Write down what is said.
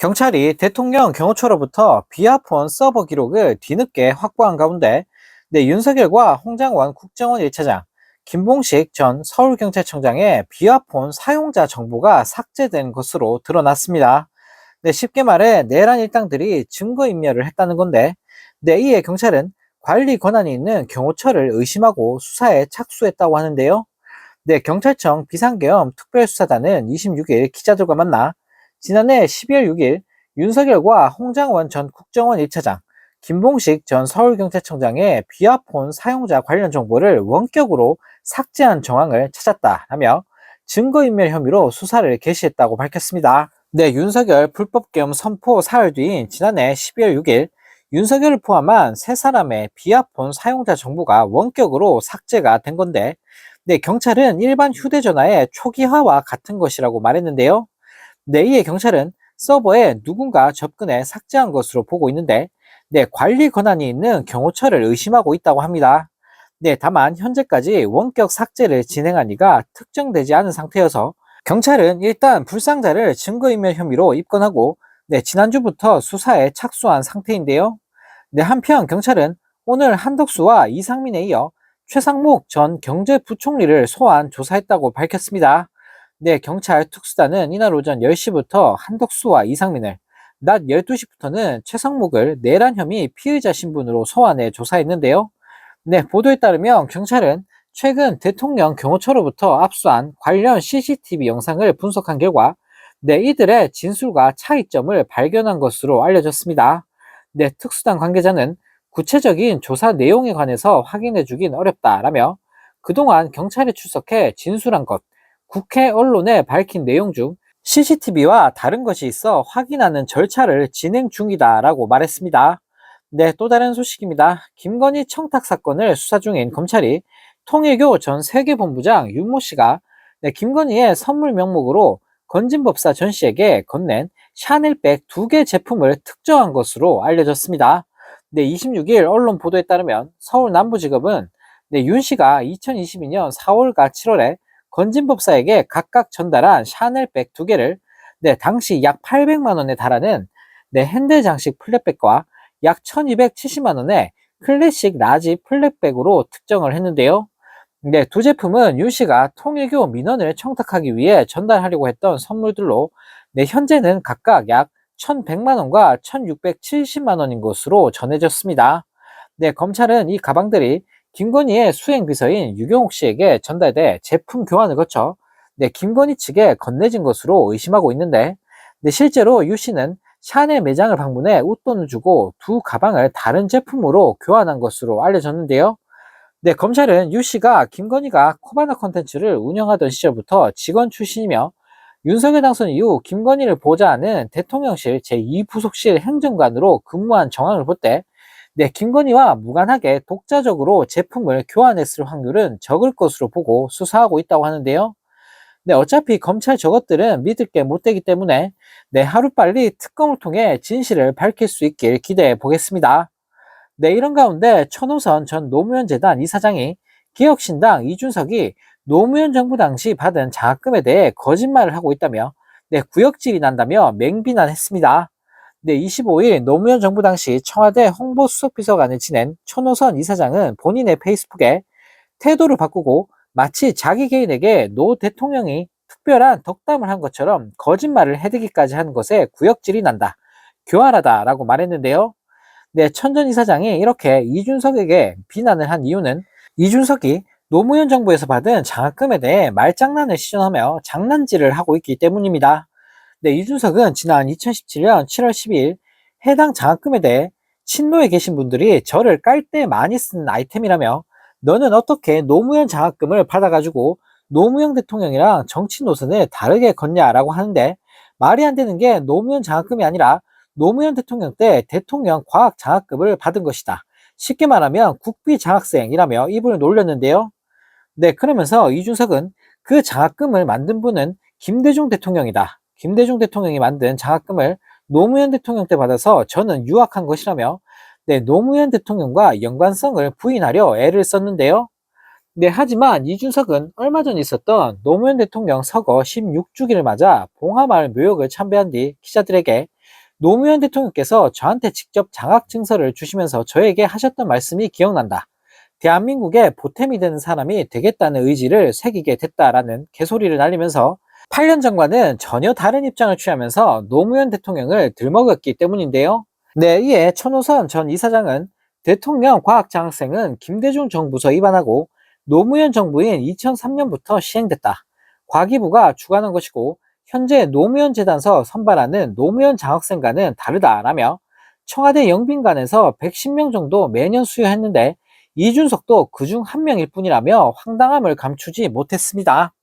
경찰이 대통령 경호처로부터 비아폰 서버 기록을 뒤늦게 확보한 가운데 네, 윤석열과 홍장원 국정원 1차장, 김봉식 전 서울경찰청장의 비아폰 사용자 정보가 삭제된 것으로 드러났습니다. 네, 쉽게 말해 내란 일당들이 증거인멸을 했다는 건데 네, 이에 경찰은 관리 권한이 있는 경호처를 의심하고 수사에 착수했다고 하는데요. 네, 경찰청 비상계엄 특별수사단은 26일 기자들과 만나 지난해 12월 6일 윤석열과 홍장원 전 국정원 1차장, 김봉식 전 서울경찰청장의 비아폰 사용자 관련 정보를 원격으로 삭제한 정황을 찾았다라며 증거인멸 혐의로 수사를 개시했다고 밝혔습니다. 네, 윤석열 불법계엄 선포 사흘 뒤인 지난해 12월 6일 윤석열을 포함한 세 사람의 비아폰 사용자 정보가 원격으로 삭제가 된 건데 네, 경찰은 일반 휴대전화의 초기화와 같은 것이라고 말했는데요. 네, 이에 경찰은 서버에 누군가 접근해 삭제한 것으로 보고 있는데 네, 관리 권한이 있는 경호처를 의심하고 있다고 합니다. 네, 다만 현재까지 원격 삭제를 진행한 이가 특정되지 않은 상태여서 경찰은 일단 불상자를 증거인멸 혐의로 입건하고 네, 지난주부터 수사에 착수한 상태인데요. 네, 한편 경찰은 오늘 한덕수와 이상민에 이어 최상목 전 경제부총리를 소환 조사했다고 밝혔습니다. 네, 경찰 특수단은 이날 오전 10시부터 한덕수와 이상민을, 낮 12시부터는 최상목을 내란 혐의 피의자 신분으로 소환해 조사했는데요. 네, 보도에 따르면 경찰은 최근 대통령 경호처로부터 압수한 관련 CCTV 영상을 분석한 결과 네, 이들의 진술과 차이점을 발견한 것으로 알려졌습니다. 네, 특수단 관계자는 구체적인 조사 내용에 관해서 확인해 주긴 어렵다라며 그동안 경찰에 출석해 진술한 것, 국회 언론에 밝힌 내용 중 CCTV와 다른 것이 있어 확인하는 절차를 진행 중이다라고 말했습니다. 네, 또 다른 소식입니다. 김건희 청탁 사건을 수사 중인 검찰이 통일교 전 세계본부장 윤모 씨가 네, 김건희의 선물 명목으로 건진법사 전 씨에게 건넨 샤넬백 두 개 제품을 특정한 것으로 알려졌습니다. 네, 26일 언론 보도에 따르면 서울 남부지검은 네, 윤 씨가 2022년 4월과 7월에 건진법사에게 각각 전달한 샤넬백 두 개를 네, 당시 약 800만 원에 달하는 네, 핸드 장식 플랫백과 약 1270만 원의 클래식 라지 플랫백으로 특정을 했는데요. 네, 두 제품은 윤 씨가 통일교 민원을 청탁하기 위해 전달하려고 했던 선물들로 네, 현재는 각각 약 1,100만 원과 1,670만 원인 것으로 전해졌습니다. 네, 검찰은 이 가방들이 김건희의 수행 비서인 유경옥 씨에게 전달돼 제품 교환을 거쳐 네, 김건희 측에 건네진 것으로 의심하고 있는데 네, 실제로 유 씨는 샤넬 매장을 방문해 웃돈을 주고 두 가방을 다른 제품으로 교환한 것으로 알려졌는데요. 네, 검찰은 유 씨가 김건희가 코바나 컨텐츠를 운영하던 시절부터 직원 출신이며 윤석열 당선 이후 김건희를 보좌하는 대통령실 제2부속실 행정관으로 근무한 정황을 볼 때, 네, 김건희와 무관하게 독자적으로 제품을 교환했을 확률은 적을 것으로 보고 수사하고 있다고 하는데요. 네, 어차피 검찰 저것들은 믿을 게 못 되기 때문에 네, 하루빨리 특검을 통해 진실을 밝힐 수 있길 기대해 보겠습니다. 네, 이런 가운데 천호선 전 노무현 재단 이사장이 기혁신당 이준석이 노무현 정부 당시 받은 장학금에 대해 거짓말을 하고 있다며 네, 구역질이 난다며 맹비난했습니다. 네, 25일 노무현 정부 당시 청와대 홍보수석비서관을 지낸 천호선 이사장은 본인의 페이스북에 태도를 바꾸고 마치 자기 개인에게 노 대통령이 특별한 덕담을 한 것처럼 거짓말을 해대기까지 하는 것에 구역질이 난다. 교활하다라고 말했는데요. 네, 천전 이사장이 이렇게 이준석에게 비난을 한 이유는 이준석이 노무현 정부에서 받은 장학금에 대해 말장난을 시전하며 장난질을 하고 있기 때문입니다. 네, 이준석은 지난 2017년 7월 12일 해당 장학금에 대해 친노에 계신 분들이 저를 깔 때 많이 쓰는 아이템이라며 너는 어떻게 노무현 장학금을 받아가지고 노무현 대통령이랑 정치 노선을 다르게 걷냐라고 하는데 말이 안 되는 게 노무현 장학금이 아니라 노무현 대통령 때 대통령 과학 장학금을 받은 것이다. 쉽게 말하면 국비 장학생이라며 이분을 놀렸는데요. 네, 그러면서 이준석은 그 장학금을 만든 분은 김대중 대통령이다. 김대중 대통령이 만든 장학금을 노무현 대통령 때 받아서 저는 유학한 것이라며 네, 노무현 대통령과 연관성을 부인하려 애를 썼는데요. 네, 하지만 이준석은 얼마 전 있었던 노무현 대통령 서거 16주기를 맞아 봉하마을 묘역을 참배한 뒤 기자들에게 노무현 대통령께서 저한테 직접 장학 증서를 주시면서 저에게 하셨던 말씀이 기억난다. 대한민국의 보탬이 되는 사람이 되겠다는 의지를 새기게 됐다라는 개소리를 날리면서 8년 전과는 전혀 다른 입장을 취하면서 노무현 대통령을 들먹였기 때문인데요. 네, 이에 천호선 전 이사장은 대통령 과학장학생은 김대중 정부서 입안하고 노무현 정부인 2003년부터 시행됐다. 과기부가 주관한 것이고 현재 노무현 재단서 선발하는 노무현 장학생과는 다르다라며 청와대 영빈관에서 110명 정도 매년 수여했는데 이준석도 그중 한 명일 뿐이라며 황당함을 감추지 못했습니다.